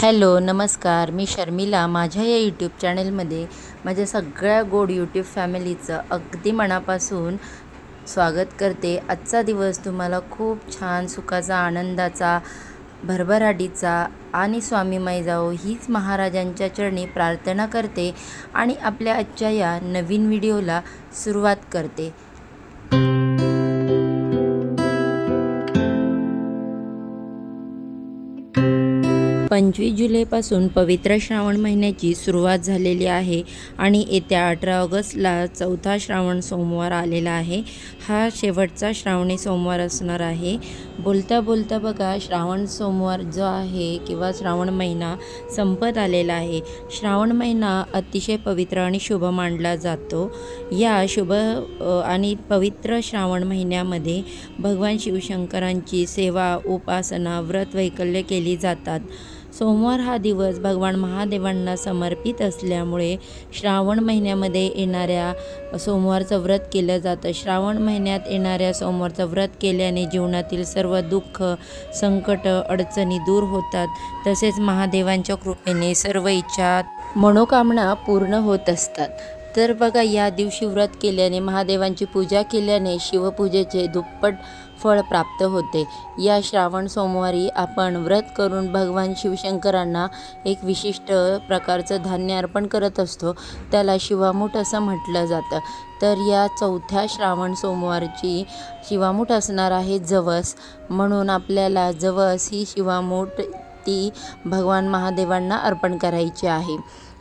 Hello नमस्कार. मी शर्मिला. माझ्या या यूट्यूब चॅनलमध्ये माझ्या सगळ्या गोड यूट्यूब फॅमिलीचं अगदी मनापासून स्वागत करते. आजचा दिवस तुम्हाला खूप छान सुखाचा आनंदाचा भरभराटीचा आणि स्वामीमय जाओ हीच महाराजांच्या चरणी प्रार्थना करते आणि आपल्या आजच्या या नवीन व्हिडिओला सुरुवात करते. पंचवीस जुलैपासून पवित्र श्रावण महिन्याची सुरुवात झालेली आहे आणि येत्या अठरा ऑगस्टला चौथा श्रावण सोमवार आलेला आहे. हा शेवटचा श्रावणी सोमवार असणार आहे. बोलता बोलता बघा श्रावण सोमवार जो आहे किंवा श्रावण महिना संपत आलेला आहे. श्रावण महिना अतिशय पवित्र आणि शुभ मानला जातो. या शुभ आणि पवित्र श्रावण महिन्यामध्ये भगवान शिवशंकरांची सेवा उपासना व्रत वैकल्य केली जातात. सोमवार हा दिवस भगवान महादेवांना समर्पित असल्यामुळे श्रावण महिन्यामध्ये येणाऱ्या सोमवारचं व्रत केलं जातं. श्रावण महिन्यात येणाऱ्या सोमवारचं व्रत केल्याने जीवनातील सर्व दुःख संकट अडचणी दूर होतात. तसेच महादेवांच्या कृपेने सर्व इच्छा मनोकामना पूर्ण होत असतात. तर बघा या दिवशी व्रत केल्याने महादेवांची पूजा केल्याने शिवपूजेचे दुप्पट फळ प्राप्त होते. या श्रावण सोमवारी आपण व्रत करून भगवान शिवशंकरांना एक विशिष्ट प्रकारचं धान्य अर्पण करत असतो. त्याला शिवामूठ असं म्हटलं जातं. तर या चौथ्या श्रावण सोमवारची शिवामूठ असणार आहे जवस. म्हणून आपल्याला जवस ही शिवामूठ ती भगवान महादेवांना अर्पण करायची आहे.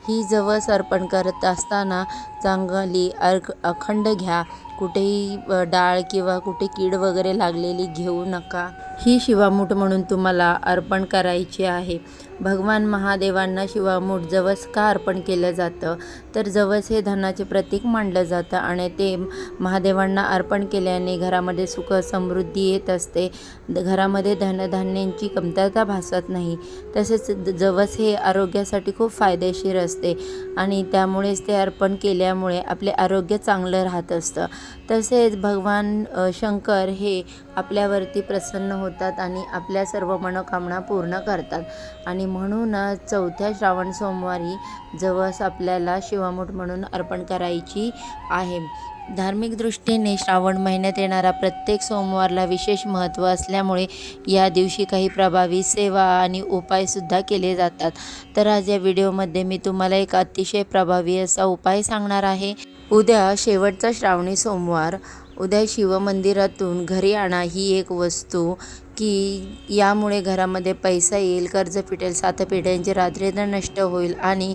ही जवस अर्पण करत असताना चांगली अर्क अखंड घ्या. कुठेही डाळ किंवा कुठे कीड वगैरे लागलेली घेऊ नका. ही शिवामूठ म्हणून तुम्हाला अर्पण करायची आहे. भगवान महादेवांना शिवामूठ जवस का अर्पण केलं जातं? तर जवस हे धनाचे प्रतीक मानलं जातं आणि ते महादेवांना अर्पण केल्याने घरामध्ये सुख समृद्धी येत असते. घरामध्ये धनधान्यांची कमतरता भासत नाही. तसेच जवस हे आरोग्यासाठी खूप फायदेशीर असते आणि त्यामुळेच ते अर्पण केल्यामुळे आपले आरोग्य चांगलं राहत असतं. तसेच भगवान शंकर हे आपल्यावरती प्रसन्न होतात आणि आपल्या सर्व मनोकामना पूर्ण करतात. आणि म्हणूनच चौथ्या श्रावण सोमवारी जवस आपल्याला शिवामूठ म्हणून अर्पण करायची आहे. धार्मिक दृष्टीने श्रावण महिन्यात येणारा प्रत्येक सोमवारला विशेष महत्त्व असल्यामुळे या दिवशी काही प्रभावी सेवा आणि उपायसुद्धा केले जातात. तर आज या व्हिडिओमध्ये मी तुम्हाला एक अतिशय प्रभावी असा उपाय सांगणार आहे. उद्या शेवटचा श्रावणी सोमवार. उद्या शिवमंदिरातून घरी आणा ही एक वस्तू. की यामुळे घरामध्ये पैसा येईल कर्ज फिटेल सात पिढ्यांची रात्रीनं नष्ट होईल आणि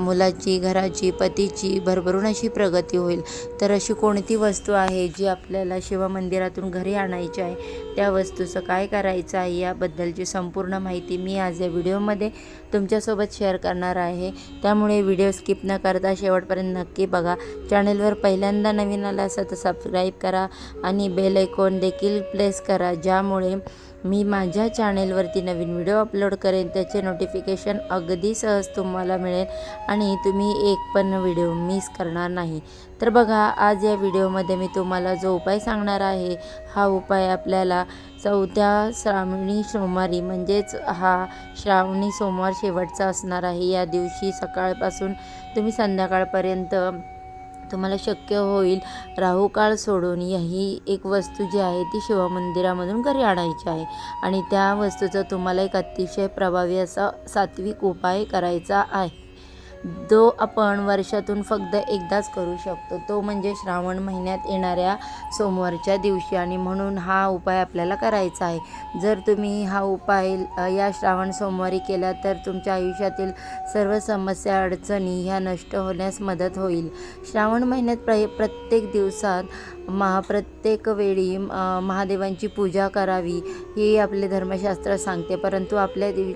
मुलाची घराची पतीची भरभरून अशी प्रगती होईल. तर अशी कोणती वस्तू आहे जी आपल्याला शिवमंदिरातून घरी आणायची आहे? त्या वस्तूचं काय करायचं आहे? याबद्दलची संपूर्ण माहिती मी आज या व्हिडिओमध्ये तुमच्यासोबत शेअर करणार आहे. त्यामुळे व्हिडिओ स्किप न करता शेवटपर्यंत नक्की बघा. चॅनलवर पहिल्यांदा नवीन आला असेल तर सबस्क्राईब करा आणि बेल ऐकॉन देखील प्लेस करा. ज्यामुळे मी माझ्या चॅनेलवरती नवीन व्हिडिओ अपलोड करेन त्याचे नोटिफिकेशन अगदी सहज तुम्हाला मिळेल आणि तुम्ही एक पण व्हिडिओ मिस करणार नाही. तर बघा आज या व्हिडिओमध्ये मी तुम्हाला जो उपाय सांगणार आहे हा उपाय आपल्याला चौथ्या श्रावणी सोमवारी म्हणजेच हा श्रावणी सोमवार शेवटचा असणार आहे. या दिवशी सकाळपासून तुम्ही संध्याकाळपर्यंत तुम्हाला शक्य होईल. राहुकाळ सोडून ही एक वस्तू जी आहे ती शिवमंदिरामधून घरी आणायची आहे. आणि त्या वस्तूचा तुम्हाला एक अतिशय प्रभावी असा सात्विक उपाय करायचा आहे. जो आपण वर्षातून फक्त एकदाच करू शकतो तो म्हणजे श्रावण महिन्यात येणाऱ्या सोमवारच्या दिवशी. आणि म्हणून हा उपाय आपल्याला करायचा आहे. जर तुम्ही हा उपाय या श्रावण सोमवारी केला तर तुमच्या आयुष्यातील सर्व समस्या अडचणी ह्या नष्ट होण्यास मदत होईल. श्रावण महिन्यात प्र प्रत्येक दिवसात महा प्रत्येक वेळी महादेवांची पूजा करावी हे आपले धर्मशास्त्र सांगते. परंतु आपल्या दिव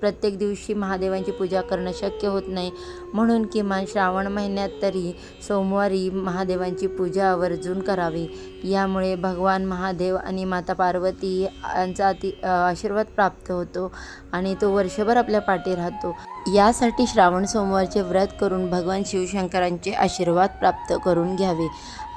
प्रत्येक दिवशी महादेवांची पूजा करणं शक्य होत नाही. म्हणून किमान श्रावण महिन्यात तरी सोमवारी महादेवांची पूजा आवर्जून करावी. यामुळे भगवान महादेव आणि माता पार्वती यांचा अति आशीर्वाद प्राप्त होतो आणि तो वर्षभर आपल्या पाठी राहतो. यासाठी श्रावण सोमवारचे व्रत करून भगवान शिवशंकरांचे आशीर्वाद प्राप्त करून घ्यावे.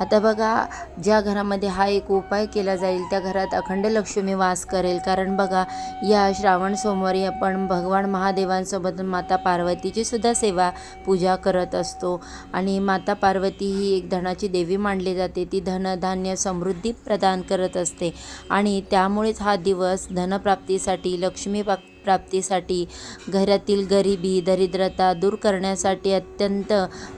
आता बघा ज्या घरामध्ये हा एक उपाय केला जाईल त्या घरात अखंड लक्ष्मी वास करेल. कारण बघा या श्रावण सोमवारी आपण भगवान महादेवांसोबत माता पार्वतीची सुद्धा सेवा पूजा करत असतो. आणि माता पार्वती ही एक धनाची देवी मानली जाते. ती धनधान्य समृद्धी प्रदान करत असते. आणि त्यामुळेच हा दिवस धनप्राप्तीसाठी लक्ष्मी प्राप प्राप्तीसाठी घरातील गरिबी दरिद्रता दूर करण्यासाठी अत्यंत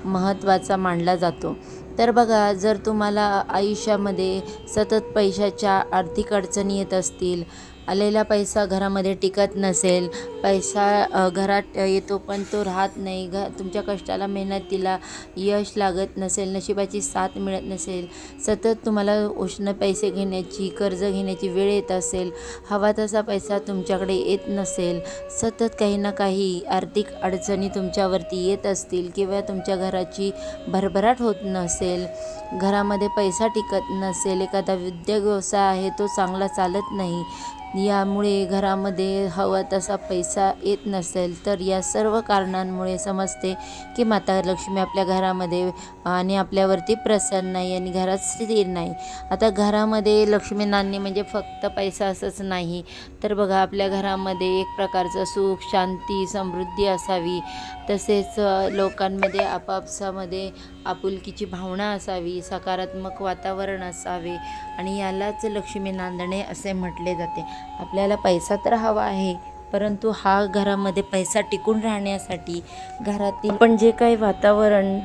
महत्त्वाचा मानला जातो. तर बघा जर तुम्हाला आयुष्यामध्ये सतत पैशाच्या आर्थिक अडचणी येत असतील आलेला पैसा घरामध्ये टिकत नसेल पैसा घरात येतो पण तो राहत नाही. घ तुमच्या कष्टाला मेहनतीला यश लागत नसेल नशिबाची साथ मिळत नसेल. सतत तुम्हाला उष्ण पैसे घेण्याची कर्ज घेण्याची वेळ येत असेल हवा तसा पैसा तुमच्याकडे येत नसेल सतत काही ना काही आर्थिक अडचणी तुमच्यावरती येत असतील किंवा तुमच्या घराची भरभराट होत नसेल घरामध्ये पैसा टिकत नसेल एखादा उद्योग व्यवसाय आहे तो चांगला चालत नाही यामुळे घरामध्ये हवा तसा पैसा येत नसेल तर या सर्व कारणांमुळे समजते की माता लक्ष्मी आपल्या घरामध्ये आणि आपल्यावरती प्रसन्न नाही आणि घरात स्थिर नाही. आता घरामध्ये लक्ष्मी नांदणे म्हणजे फक्त पैसा असंच नाही. तर बघा आपल्या घरामध्ये एक प्रकारचं सुख शांती समृद्धी असावी. तसेच लोकांमध्ये आपापसामध्ये आपुलकीची भावना असावी सकारात्मक वातावरण असावे आणि यालाच लक्ष्मी नांदणे असे म्हटले जाते. आपल्याला पैसा तर हवा आहे परंतु हा घरामध्ये पैसा टिकून राहण्यासाठी घरातील पण जे काही वातावरण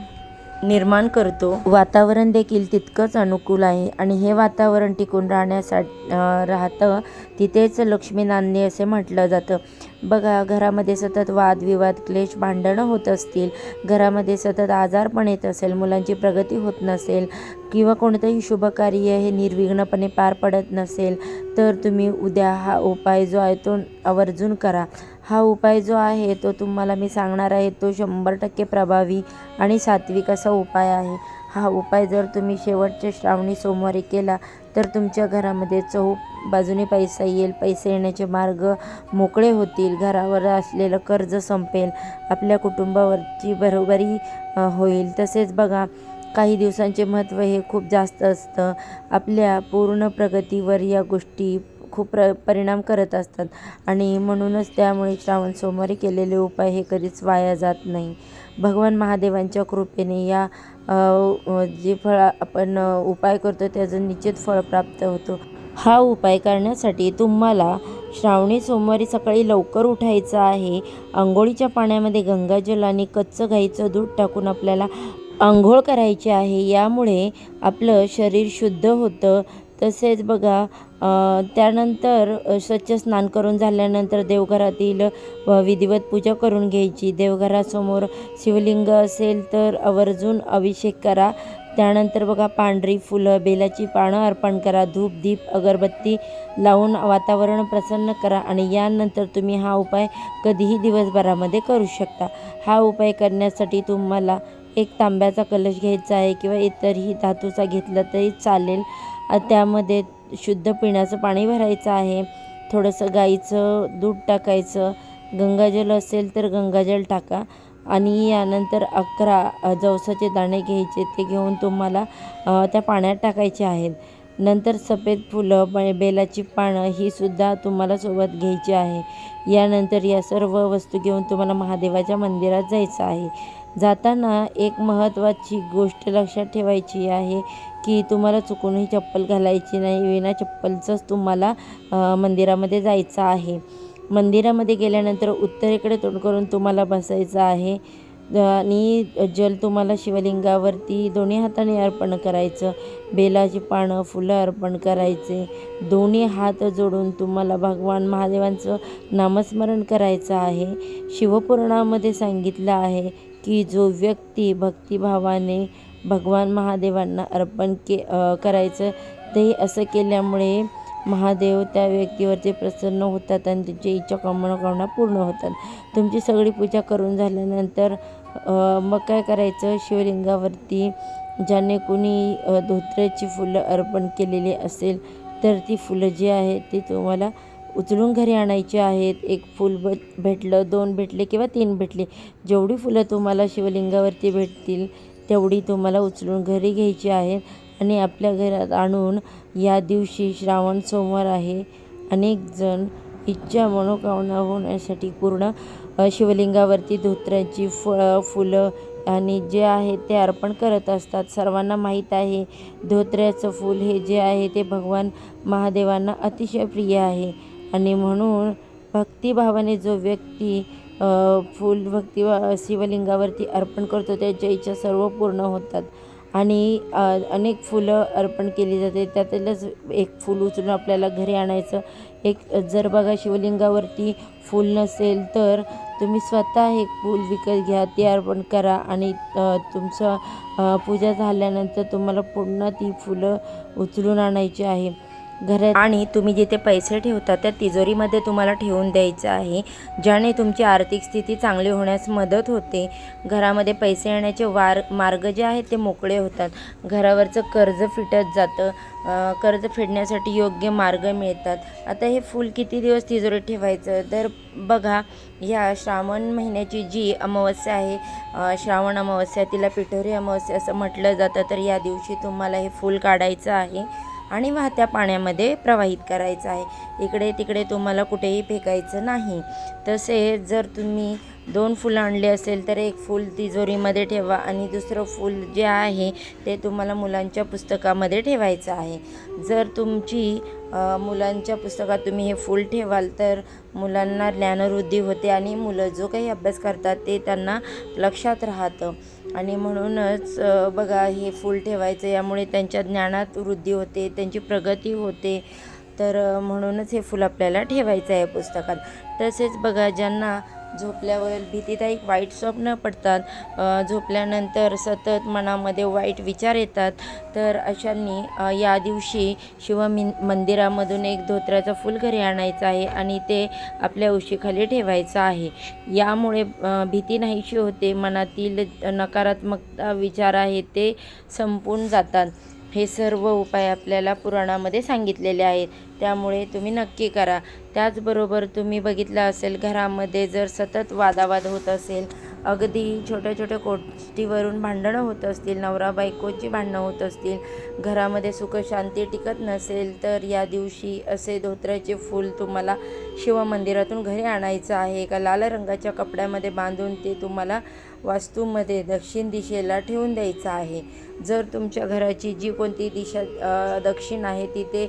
निर्माण करतो. वातावरण देखील तितकंच अनुकूल आहे आणि हे वातावरण टिकून राहण्यासाठी राहतं तिथेच लक्ष्मी नांदणे असे म्हटलं जातं. बघा घरामध्ये सतत वादविवाद क्लेश भांडणं होत असतील. घरामध्ये सतत आजारपण येत असेल मुलांची प्रगती होत नसेल किंवा कोणतंही शुभकार्य हे निर्विघ्नपणे पार पडत नसेल तर तुम्ही उद्या हा उपाय जो आहे तो आवर्जून करा. हा उपाय जो आहे तो तुम्हाला मी सांगणार आहे तो शंभर टक्के प्रभावी आणि सात्विक असा उपाय आहे. हा उपाय जर तुम्ही शेवटच्या श्रावणी सोमवारी केला तर तुमच्या घरामध्ये चहू बाजूने पैसा येईल पैसे येण्याचे मार्ग मोकळे होतील घरावर असलेलं कर्ज संपेल आपल्या कुटुंबावरची बरोबरी होईल. तसेच बघा काही दिवसांचे महत्त्व हे खूप जास्त असतं. आपल्या पूर्ण प्रगतीवर या गोष्टी खूप प्र परिणाम करत असतात. आणि म्हणूनच त्यामुळे श्रावण सोमवारी केलेले उपाय हे कधीच वाया जात नाही. भगवान महादेवांच्या कृपेने या जे फळ आपण उपाय करतो त्याचं निश्चित फळ प्राप्त होतो. हा उपाय करण्यासाठी तुम्हाला श्रावणी सोमवारी सकाळी लवकर उठायचं आहे. आंघोळीच्या पाण्यामध्ये गंगाजल आणि कच्चं गाईचं दूध टाकून आपल्याला आंघोळ करायची आहे. यामुळे आपलं शरीर शुद्ध होतं. तसेच बघा त्यानंतर स्वच्छ स्नान करून झाल्यानंतर देवघरातील विधिवत पूजा करून घ्यायची. देवघरासमोर शिवलिंग असेल तर आवर्जून अभिषेक करा. त्यानंतर बघा पांढरी फुलं बेलाची पानं अर्पण करा. धूप दीप अगरबत्ती लावून वातावरण प्रसन्न करा आणि यानंतर तुम्ही हा उपाय कधीही दिवसभरामध्ये करू शकता. हा उपाय करण्यासाठी तुम्हाला एक तांब्याचा कलश घ्यायचा आहे किंवा इतरही धातूचा घेतला तरी चालेल. त्यामध्ये शुद्ध पिण्याचं पाणी भरायचं आहे. थोडंसं गाईचं दूध टाकायचं. गंगाजल असेल तर गंगाजल टाका. आणि यानंतर अकरा जवसाचे दाणे घ्यायचे. ते घेऊन तुम्हाला त्या पाण्यात टाकायचे आहेत. नंतर सफेद फुलं बेलाची पानं ही सुद्धा तुम्हाला सोबत घ्यायची आहे. यानंतर या सर्व वस्तू घेऊन तुम्हाला महादेवाच्या मंदिरात जायचं आहे. जाताना एक महत्त्वाची गोष्ट लक्षात ठेवायची आहे की तुम्हाला चुकूनही चप्पल घालायची नाही विना चप्पलचंच तुम्हाला मंदिरामध्ये जायचं आहे. मंदिरामध्ये गेल्यानंतर उत्तरेकडे तोंड करून तुम्हाला बसायचं आहे. आणि जल तुम्हाला शिवलिंगावरती दोन्ही हाताने अर्पण करायचं. बेलाची पानं फुलं अर्पण करायचे. दोन्ही हात जोडून तुम्हाला भगवान महादेवांचं नामस्मरण करायचं आहे. शिवपुराणामध्ये सांगितलं आहे की जो व्यक्ती भक्तिभावाने भगवान महादेवांना अर्पण के करायचं ते असं केल्यामुळे महादेव त्या व्यक्तीवरती प्रसन्न होतात आणि त्यांची इच्छा मनोकामना पूर्ण होतात. तुमची सगळी पूजा करून झाल्यानंतर मग काय करायचं? शिवलिंगावरती ज्याने कोणी धोत्र्याची फुलं अर्पण केलेली असेल तर ती फुलं जी आहेत ती तुम्हाला उचलून घरी आणायचे आहेत. एक फूल ब भेटलं दोन भेटले किंवा तीन भेटले. जेवढी फुलं तुम्हाला शिवलिंगावरती भेटतील तेवढी तुम्हाला उचलून घरी घ्यायची आहेत. आणि आपल्या घरात आणून या दिवशी श्रावण सोमवार आहे. अनेक जण इच्छा मनोकामना होण्यासाठी पूर्ण शिवलिंगावरती धोत्र्याची फळं फुलं आणि जे आहे ते अर्पण करत असतात. सर्वांना माहीत आहे धोत्र्याचं फूल हे जे आहे ते भगवान महादेवांना अतिशय प्रिय आहे. आणि म्हणून भक्तिभावाने जो व्यक्ती फुल फूल भक्ती शिवलिंगावरती अर्पण करतो त्याच्या इच्छा सर्व पूर्ण होतात. आणि अनेक फुलं अर्पण केली जाते. त्यातलंच एक फूल उचलून आपल्याला घरी आणायचं. एक जर बघा शिवलिंगावरती फूल नसेल तर तुम्ही स्वतः एक फूल विकत घ्या ते अर्पण करा. आणि तुमचं पूजा झाल्यानंतर तुम्हाला पूर्ण ती फुलं उचलून आणायची आहे. घर आणि तुम्ही जिथे पैसे ठेवता त्या तिजोरीमध्ये तुम्हाला ठेवून द्यायचं आहे ज्याने तुमची आर्थिक स्थिती चांगली होण्यास मदत होते. घरामध्ये पैसे येण्याचे वार मार्ग जे आहेत ते मोकळे होतात. घरावरचं कर्ज फिटत जातं. कर्ज फेडण्यासाठी योग्य मार्ग मिळतात. आता हे फूल किती दिवस तिजोरीत ठेवायचं? तर बघा ह्या श्रावण महिन्याची जी अमावस्या आहे श्रावण अमावस्या तिला पिठोरी अमावस्या असं म्हटलं जातं. तर या दिवशी तुम्हाला हे फूल काढायचं आहे. आणि वाहत्या पाण्यामध्ये प्रवाहित करायचं आहे. इकडे तिकडे तुम्हाला कुठेही फेकायचं नाही. तसेच जर तुम्ही दोन फुलं आणले असेल तर एक फूल तिजोरीमध्ये ठेवा आणि दुसरं फूल जे आहे ते तुम्हाला मुलांच्या पुस्तकामध्ये ठेवायचं आहे. जर तुमची मुलांच्या पुस्तकात तुम्ही हे फूल ठेवाल तर मुलांना ज्ञानवृद्धी होते आणि मुलं जो काही अभ्यास करतात ते त्यांना लक्षात राहतं. आणि म्हणूनच बघा हे फूल ठेवायचं यामुळे त्यांच्या ज्ञानात वृद्धी होते त्यांची प्रगती होते. तर म्हणूनच हे फूल आपल्याला ठेवायचं आहे पुस्तकात. तसेच बघा ज्यांना झोपल्यावर भीतीदायक वाईट स्वप्न पडतात. झोपल्यानंतर सतत मनामध्ये वाईट विचार येतात. तर अशांनी या दिवशी शिवमिन मंदिरामधून एक धोत्र्याचं फुल घरी आणायचं आहे आणि ते आपल्या उशीखाली ठेवायचं आहे. यामुळे भीती नाहीशी होते. मनातील नकारात्मकता विचार आहे ते संपून जातात. हे सर्व उपाय आपल्याला पुराणामध्ये सांगितलेले आहेत. त्यामुळे तुम्ही नक्की करा. त्याचबरोबर तुम्ही बघितलं असेल घरामध्ये जर सतत वादावाद होत असेल अगदी छोट्या छोट्या गोष्टीवरून भांडणं होत असतील नवरा बायकोची भांडणं होत असतील घरामध्ये सुखशांती टिकत नसेल तर या दिवशी असे धोत्र्याचे फूल तुम्हाला शिवमंदिरातून घरी आणायचं आहे एका लाल रंगाच्या कपड्यामध्ये बांधून ते तुम्हाला वास्तूमध्ये दक्षिण दिशेला ठेवून द्यायचं आहे. जर तुमच्या घराची जी कोणती दिशा दक्षिण आहे तिथे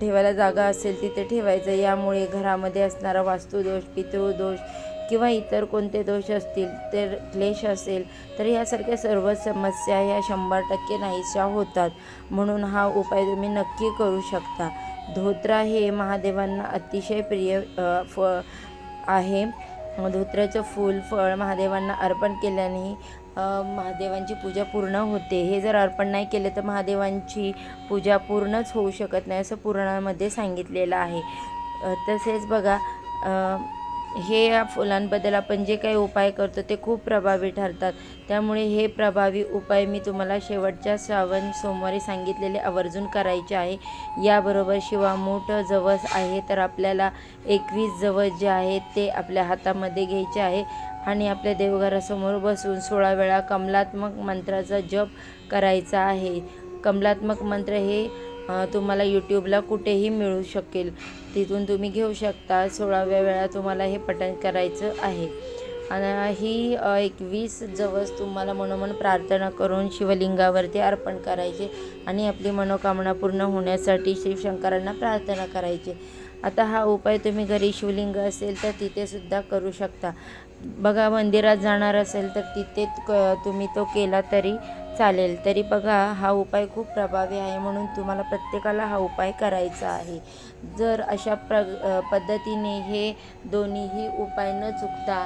ठेवायला जागा असेल तिथे ठेवायचं यामुळे घरामध्ये असणारा वास्तुदोष पितृदोष किंवा इतर कोणते दोष असतील तर क्लेश असेल तर यासारख्या सर्व समस्या ह्या शंभर टक्के नाहीशा होतात. म्हणून हा उपाय तुम्ही नक्की करू शकता. धोत्रा हे महादेवांना अतिशय प्रिय फ आहे. धोत्र्याचं फूल फळ महादेवांना अर्पण केल्याने महादेवांची पूजा पूर्ण होते. हे जर अर्पण नाही केले तर महादेवांची पूजा पूर्णच होऊ शकत नाही असं पुराणामध्ये सांगितलेलं आहे. तसेच बघा हे या फुलांबद्दल आपण जे काही उपाय करतो ते खूप प्रभावी ठरतात. त्यामुळे हे प्रभावी उपाय मी तुम्हाला शेवटच्या श्रावण सोमवारी सांगितलेले आवर्जून करायचे आहे. याबरोबर शिवामूठ जवस आहे तर आपल्याला एकवीस जवस जे आहे ते आपल्या हातामध्ये घ्यायचे आहे. आणि आपल्या देवघरासमोर बसून सोळा वेळा कमलात्मक मंत्राचा जप करायचा आहे. कमलात्मक मंत्र हे तुम्हाला यूट्यूबला कुठेही मिळू शकेल. तिथून तुम्ही घेऊ शकता सोळाव्या वेळा तुम्हाला हे पठण करायचं आहे. आणि ही एकवीस एक वीस जवस तुम्हाला मनोमन प्रार्थना करून शिवलिंगावरती अर्पण करायचे आणि आपली मनोकामना पूर्ण होण्यासाठी शिवशंकरांना प्रार्थना करायची. आता हा उपाय तुम्ही घरी शिवलिंग असेल तर तिथेसुद्धा करू शकता. बघा मंदिरात जाणार असेल तर तिथे क तुम्ही तो केला तरी चालेल. तरी बघा हा उपाय खूप प्रभावी आहे म्हणून तुम्हाला प्रत्येकाला हा उपाय करायचा आहे. जर अशा प्र पद्धतीने हे दोन्हीही उपाय न चुकता